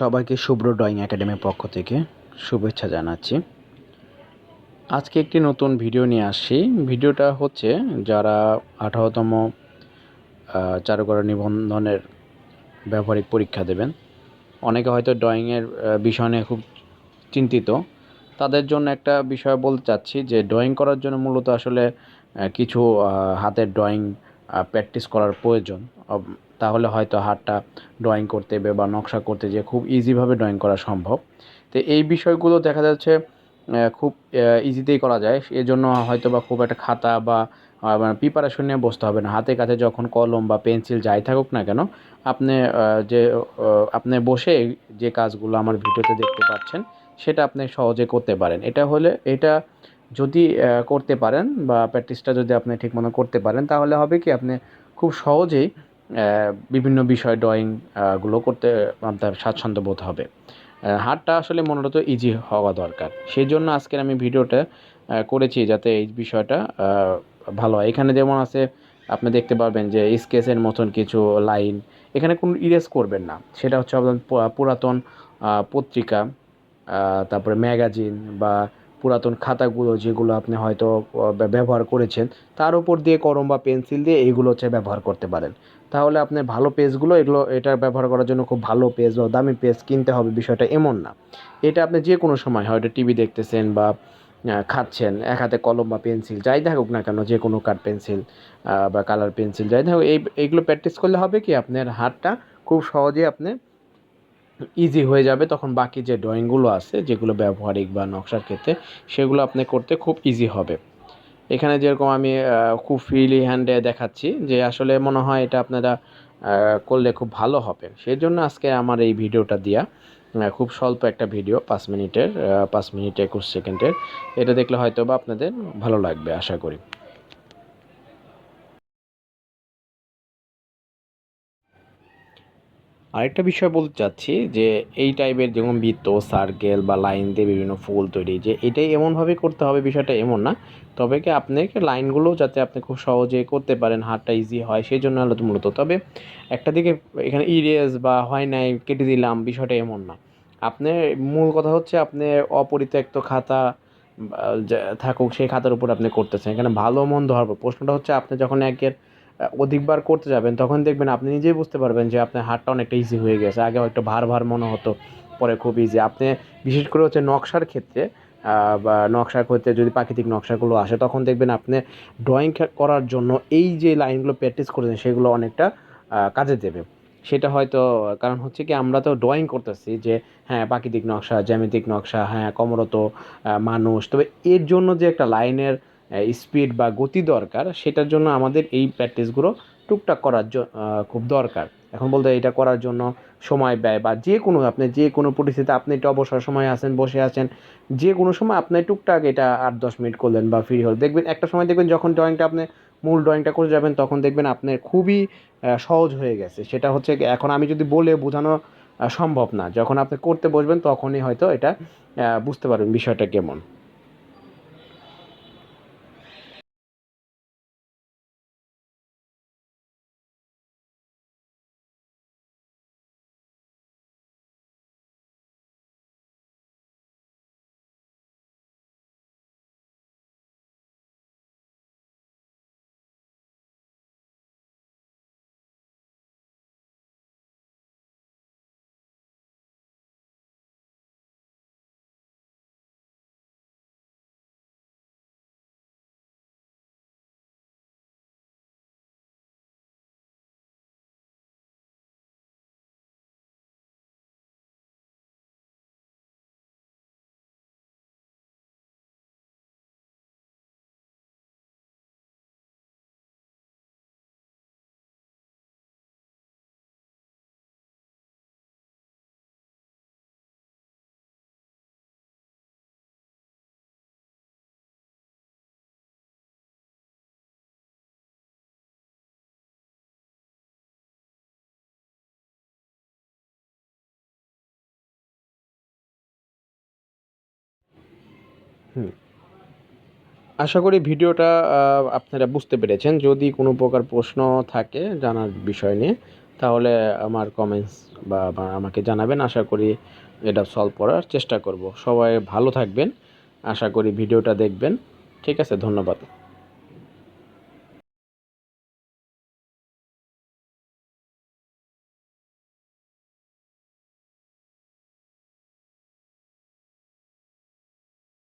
সবাইকে শুভ্র ড্রয়িং একাডেমির পক্ষ থেকে শুভেচ্ছা জানাচ্ছি। আজকে একটি নতুন ভিডিও নিয়ে আসছি। ভিডিওটা হচ্ছে যারা আঠারোতম চারুকলা নিবন্ধনের ব্যবহারিক পরীক্ষা দেবেন, অনেকে হয়তো ড্রয়িংয়ের বিষয় নিয়ে খুব চিন্তিত। তাদের জন্য একটা বিষয় বলতে চাচ্ছি যে, ড্রয়িং করার জন্য মূলত আসলে কিছু হাতের ড্রয়িং প্র্যাকটিস করার প্রয়োজন। তাহলে হয়তো হাতটা ড্রয়িং করতে বে- নকশা করতে যে খুব ইজিভাবে ড্রয়িং করা সম্ভব। তো এই বিষয়গুলো দেখা যাচ্ছে খুব ইজিতেই করা যায়। এজন্য হয়তো বা খুব একটা খাতা বা প্রিপারেশন নিয়ে বসতে হবে না। হাতে কাছে যখন কলম বা পেন্সিল যাই থাকুক না কেন, আপনি যে আপনি বসে যে কাজগুলো আমার ভিডিওতে দেখতে পাচ্ছেন, সেটা আপনি সহজে করতে পারেন। এটা হলে, এটা যদি করতে পারেন বা প্র্যাকটিসটা যদি আপনি ঠিক মতো করতে পারেন, তাহলে হবে কি, আপনি খুব সহজেই বিভিন্ন বিষয় ড্রয়িংগুলো করতে আপনার স্বাচ্ছন্দ্য বোধ হবে। হাতটা আসলে মূলত ইজি হওয়া দরকার। সেই জন্য আজকের আমি ভিডিওটা করেছি যাতে এই বিষয়টা ভালো হয়। এখানে যেমন আছে, আপনি দেখতে পারবেন যে স্কেচের মতন কিছু লাইন এখানে কোনো ইরেজ করবেন না। সেটা হচ্ছে আপনার পুরাতন পত্রিকা তারপরে ম্যাগাজিন বা পুরাতন খাতাগুলো যেগুলো আপনি হয়তো ব্যবহার করেছেন, তার উপর দিয়ে কলম বা পেন্সিল দিয়ে এইগুলো হচ্ছে ব্যবহার করতে পারেন। তাহলে আপনার ভালো পেজগুলো, এগুলো, এটা ব্যবহার করার জন্য খুব ভালো পেজ বা দামি পেজ কিনতে হবে, বিষয়টা এমন না। এটা আপনি যে কোনো সময় হয়তো টিভি দেখতেছেন বা খাচ্ছেন, এক হাতে কলম বা পেন্সিল, যাই থাকুক না কেন যে কোনো কাঠ পেন্সিল বা কালার পেন্সিল, যাই থাকুক এই, এইগুলো প্র্যাকটিস করলে হবে কি, আপনার হাতটা খুব সহজে আপনি ইজি হয়ে যাবে। তখন বাকি যে ড্রয়িংগুলো আছে, যেগুলো ব্যবহারিক বা নকশার ক্ষেত্রে, সেগুলো আপনি করতে খুব ইজি হবে। এখানে যেরকম আমি খুব ফ্রিলি হ্যান্ডে দেখাচ্ছি যে আসলে মনে হয় এটা আপনারা করলে খুব ভালো হবে। সেই জন্য আজকে আমার এই ভিডিওটা দেওয়া খুব স্বল্প একটা ভিডিও পাঁচ মিনিটের পাঁচ মিনিট একুশ সেকেন্ডের, এটা দেখলে হয়তো বা আপনাদের ভালো লাগবে, আশা করি। আরেকটা বিষয় বলতে চাচ্ছি যে, এই টাইপের যেমন বৃত্ত সার্কেল বা লাইন দিয়ে বিভিন্ন ফুল তৈরি, যে এটাই এমনভাবে করতে হবে, বিষয়টা এমন না। তবে কি আপনাকে লাইনগুলো যাতে আপনি খুব সহজে করতে পারেন, হাতটা ইজি হয়, সেই জন্য হলো মূলত। তবে একটা দিকে এখানে ইরেজ বা হয় নাই, কেটে দিলাম, বিষয়টা এমন না। আপনার মূল কথা হচ্ছে আপনি অপরিত্যক্ত খাতা থাকুক, সেই খাতার উপর আপনি করতেছেন। এখানে ভালো মন্দ পর প্রশ্নটা হচ্ছে আপনি যখন একের অধিকবার করতে যাবেন, তখন দেখবেন আপনি নিজেই বুঝতে পারবেন যে আপনার হাতটা অনেকটা ইজি হয়ে গেছে। আগে হয়তো ভার ভার মনে হতো, পরে খুব ইজি আপনি বিশেষ করে হচ্ছে নকশার ক্ষেত্রে বা নকশার ক্ষেত্রে যদি প্রাকৃতিক নকশাগুলো আসে, তখন দেখবেন আপনি ড্রয়িং করার জন্য এই যে লাইনগুলো প্র্যাকটিস করেছেন, সেগুলো অনেকটা কাজে দেবে। সেটা হয়তো, কারণ হচ্ছে কি আমরা তো ড্রয়িং করতেছি যে হ্যাঁ প্রাকৃতিক নকশা, জ্যামিতিক নকশা হ্যাঁ কমরত মানুষ। তবে এর জন্য যে একটা লাইনের স্পিড বা গতি দরকার, সেটার জন্য আমাদের এই প্র্যাকটিসগুলো টুকটাক করার খুব দরকার। এখন বলতে এটা করার জন্য সময় ব্যয় বা যে কোনো, আপনি যে কোনো পরিস্থিতিতে আপনি একটু অবসর সময় আছেন, বসে আছেন, যে কোনো সময় আপনি টুকটাক এটা আট দশ মিনিট করলেন বা ফ্রি হল দেখবেন একটা সময় দেখবেন যখন ড্রয়িংটা আপনি মূল ড্রয়িংটা করে যাবেন, তখন দেখবেন আপনার খুবই সহজ হয়ে গেছে। সেটা হচ্ছে এখন আমি যদি বলে বোঝানো সম্ভব না। যখন আপনি করতে বসবেন, তখনই হয়তো এটা বুঝতে পারবেন বিষয়টা কেমন। আশা করি ভিডিওটা আপনারা বুঝতে পেরেছেন। যদি কোনো প্রকার প্রশ্ন থাকে জানার বিষয় নিয়ে, তাহলে আমার কমেন্টস বা আমাকে জানাবেন। আশা করি এটা সলভ করার চেষ্টা করব। সবাই ভালো থাকবেন। আশা করি ভিডিওটা দেখবেন। ঠিক আছে, ধন্যবাদ।